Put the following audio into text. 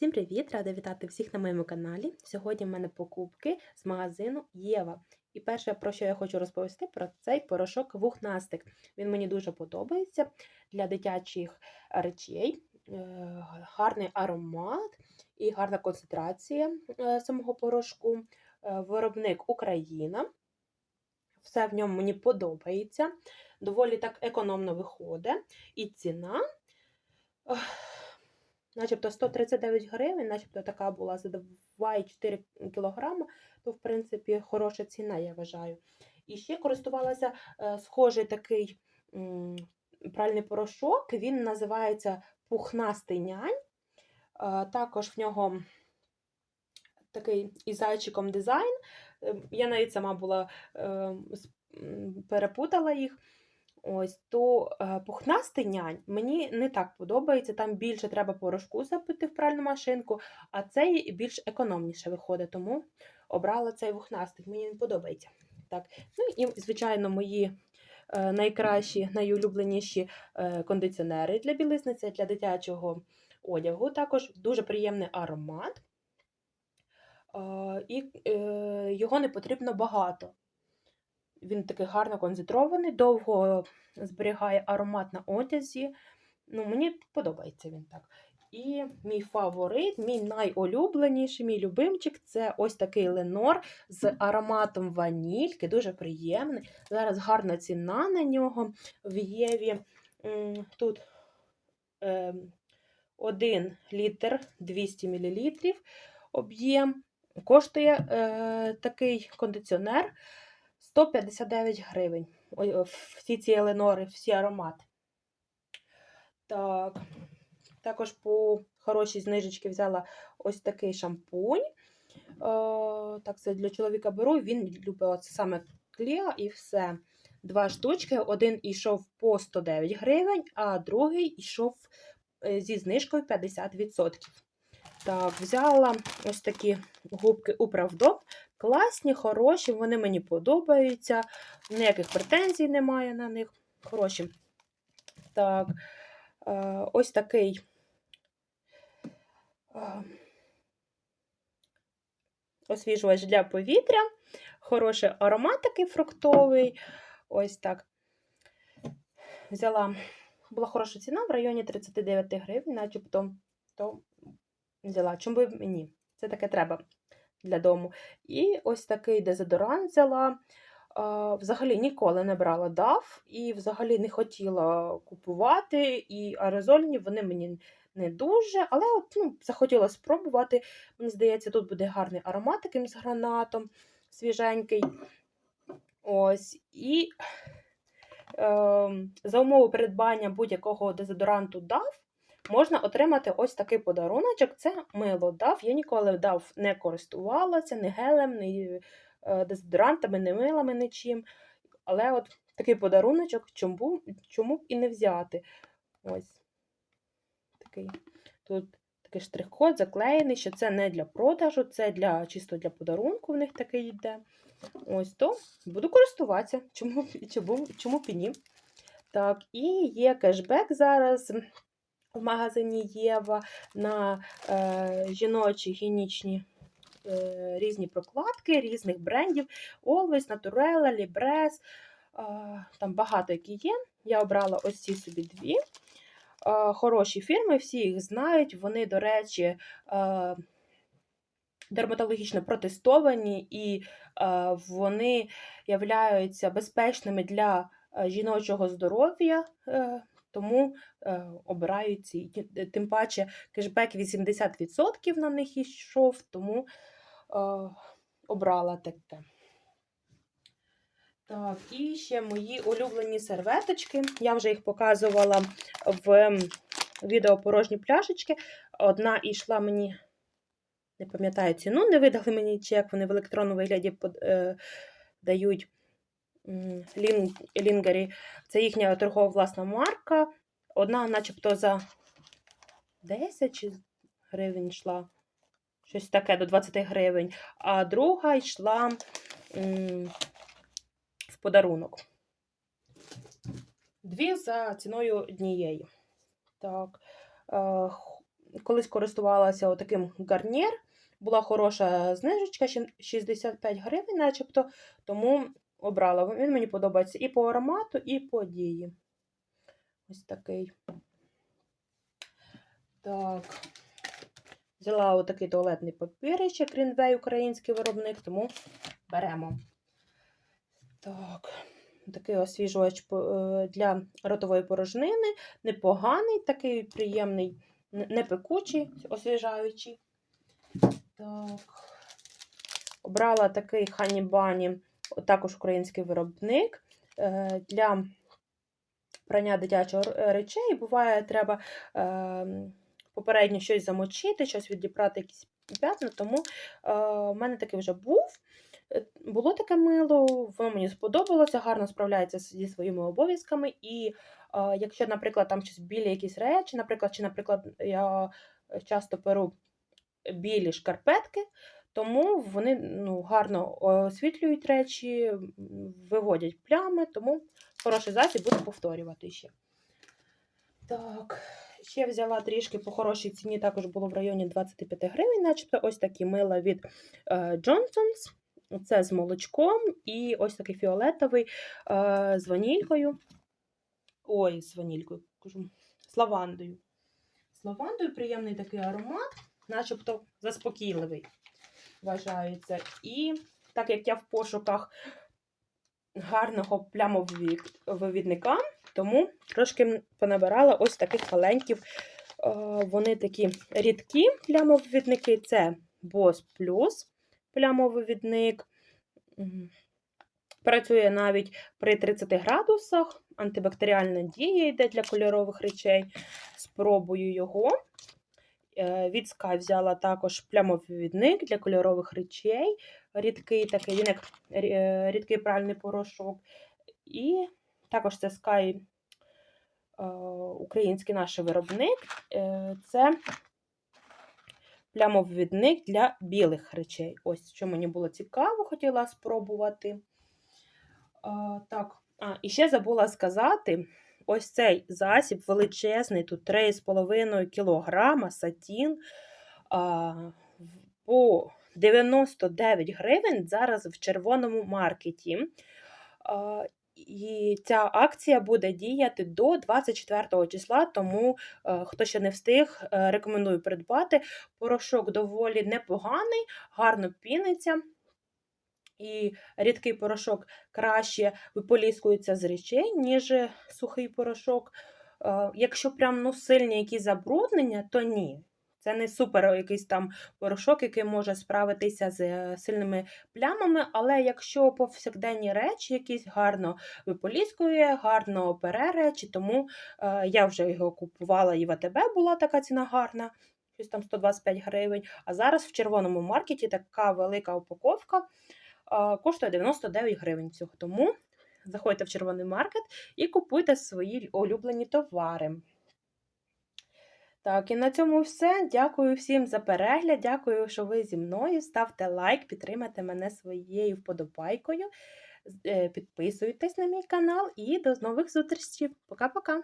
Всім привіт! Рада вітати всіх на моєму каналі. Сьогодні в мене покупки з магазину Єва. І перше, про що я хочу розповісти, про цей порошок вухнастик. Він мені дуже подобається для дитячих речей. Е, Гарний аромат і гарна концентрація е, самого порошку. Е, Виробник Україна. Все в ньому мені подобається. Доволі так економно виходить. І ціна. Начебто 139 гривень, начебто така була за 2,4 кг, то, в принципі, хороша ціна, я вважаю. І ще користувалася е, схожий такий пральний порошок, він називається пухнастий нянь. Е, також в нього такий із зайчиком дизайн. Е, Я навіть сама була перепутала їх. Ось то е, пухнастий нянь мені не так подобається. Там більше треба порошку запити в пральну машинку, а цей більш економніше виходить, тому обрала цей пухнастик. Мені він подобається. Так. Ну і, звичайно, мої е, найкращі, найулюбленіші е, кондиціонери для білизни це для дитячого одягу. Також дуже приємний аромат. І його не потрібно багато. Він такий гарно концентрований, довго зберігає аромат на одязі. Ну, мені подобається він так. І мій фаворит, мій найулюбленіший, мій любимчик це ось такий Ленор з ароматом ванільки, дуже приємний. Зараз гарна ціна на нього в Єві. Тут е, 1 літр 200 мл об'єм. Коштує е, такий кондиціонер 159 гривень. Ой, Всі ці еленори, всі аромати. Так. Також по хорошій знижечці взяла ось такий шампунь. Е, так, це для чоловіка беру. Він любить оце саме кліа і все. Два штучки. Один йшов по 109 гривень, а другий йшов е, зі знижкою 50%. Так, взяла ось такі губки Управдоп. Класні, хороші, вони мені подобаються. Ніяких претензій немає на них. Хороші. Так, е, ось такий е, освіжувач для повітря. Хороший аромат такий фруктовий. Ось так. Взяла, була хороша ціна в районі 39 гривень, начебто то взяла. Чому би ні? Це таке треба для дому. І ось такий дезодорант взяла. Взагалі ніколи не брала DAF і взагалі не хотіла купувати. І аерозольні вони мені не дуже, але от, ну, захотіла спробувати. Мені здається, тут буде гарний аромат таким з гранатом, свіженький. Ось. І е, за умови придбання будь-якого дезодоранту DAF можна отримати ось такий подаруночок. Це мило DAF. Я ніколи DAF не користувалася, ні гелем, ні е, дезодорантами, ні милами, нічим. Але от такий подаруночок, чому, чому б і не взяти. Ось такий. Тут такий штрих-код заклеєний, що це не для продажу, це для, чисто для подарунку в них такий йде. Ось то буду користуватися. Чому, чому, чому б і ні? Так, і є кешбек зараз в магазині Єва на е, жіночі гінічні е, різні прокладки різних брендів. Always, Naturella, Libres. Е, там багато які є. Я обрала ось ці собі дві. Е, хороші фірми, всі їх знають. Вони, до речі, е, дерматологічно протестовані і е, вони являються безпечними для е, жіночого здоров'я. Е, тому е, обирають ці. Тим паче кешбек 80% на них йшов, тому е, обрала таке. Так, і ще мої улюблені серветочки. Я вже їх показувала в відео порожні пляшечки. Одна йшла мені, не пам'ятаю ціну, не видали мені, чи як вони в електронному вигляді е, дають м, лін, лінгарі. Це їхня торгова власна марка. Одна, начебто, за 10 гривень йшла. Щось таке до 20 гривень. А друга йшла в подарунок. Дві за ціною однієї. Так. е, колись користувалася таким гарнір. Була хороша знижечка, 65 гривень, начебто, тому обрала. Він мені подобається і по аромату, і по дії. Ось такий. Так. Взяла отакий туалетний папір, ще Greenway, український виробник, тому беремо. Так, такий освіжувач е, для ротової порожнини. Непоганий, такий приємний, не пекучий, освіжаючий. Так. Обрала такий Ханібані, також український виробник. е, Для прання дитячого р- речей. Буває, треба е, попередньо щось замочити, щось відібрати, якісь п'ятна. Тому е, в мене такий вже був. Е, Було таке мило, воно мені сподобалося, гарно справляється зі своїми обов'язками. І е, якщо, наприклад, там щось білі якісь речі, наприклад, чи, наприклад, я часто перу білі шкарпетки, тому вони ну, гарно освітлюють речі, виводять плями, тому хороший засіб буду повторювати ще. Так, ще взяла трішки по хорошій ціні, також було в районі 25 гривень, начебто ось такі мила від е, Johnson's. Це з молочком і ось такий фіолетовий е, з ванількою. Ой, з ванількою, кажу, з лавандою. З лавандою приємний такий аромат, начебто заспокійливий, вважається. І так як я в пошуках гарного плямовивідника, тому трошки понабирала ось таких маленьких. е, Вони такі рідкі плямовивідники. Це Boss Plus плямовивідник. Працює навіть при 30 градусах. Антибактеріальна дія йде для кольорових речей. Спробую його. Е, Від Sky взяла також плямовивідник для кольорових речей. Рідкий такий, він як е, рідкий пральний порошок. І також це Sky е, український наш виробник. Це плямовивідник для білих речей. Ось що мені було цікаво, хотіла спробувати. Так, а, і ще забула сказати: ось цей засіб величезний, тут 3,5 кг сатін а, по 99 гривень зараз в червоному маркеті. А, і ця акція буде діяти до 24 числа, тому е, хто ще не встиг, е, рекомендую придбати. Порошок доволі непоганий, гарно піниться. І рідкий порошок краще виполіскується з речей, ніж сухий порошок. Е, Якщо прям ну, сильні якісь забруднення, то ні. Це не супер якийсь там порошок, який може справитися з е, сильними плямами, але якщо повсякденні речі якісь гарно виполіскує, гарно пере речі, тому е, я вже його купувала і в АТБ була така ціна гарна, щось там 125 гривень. А зараз в червоному маркеті така велика упаковка коштує 99 гривень цього. Тому заходьте в червоний маркет і купуйте свої улюблені товари. Так, і на цьому все. Дякую всім за перегляд. Дякую, що ви зі мною. Ставте лайк, підтримайте мене своєю вподобайкою. Е, Підписуйтесь на мій канал і до нових зустрічей. Пока-пока!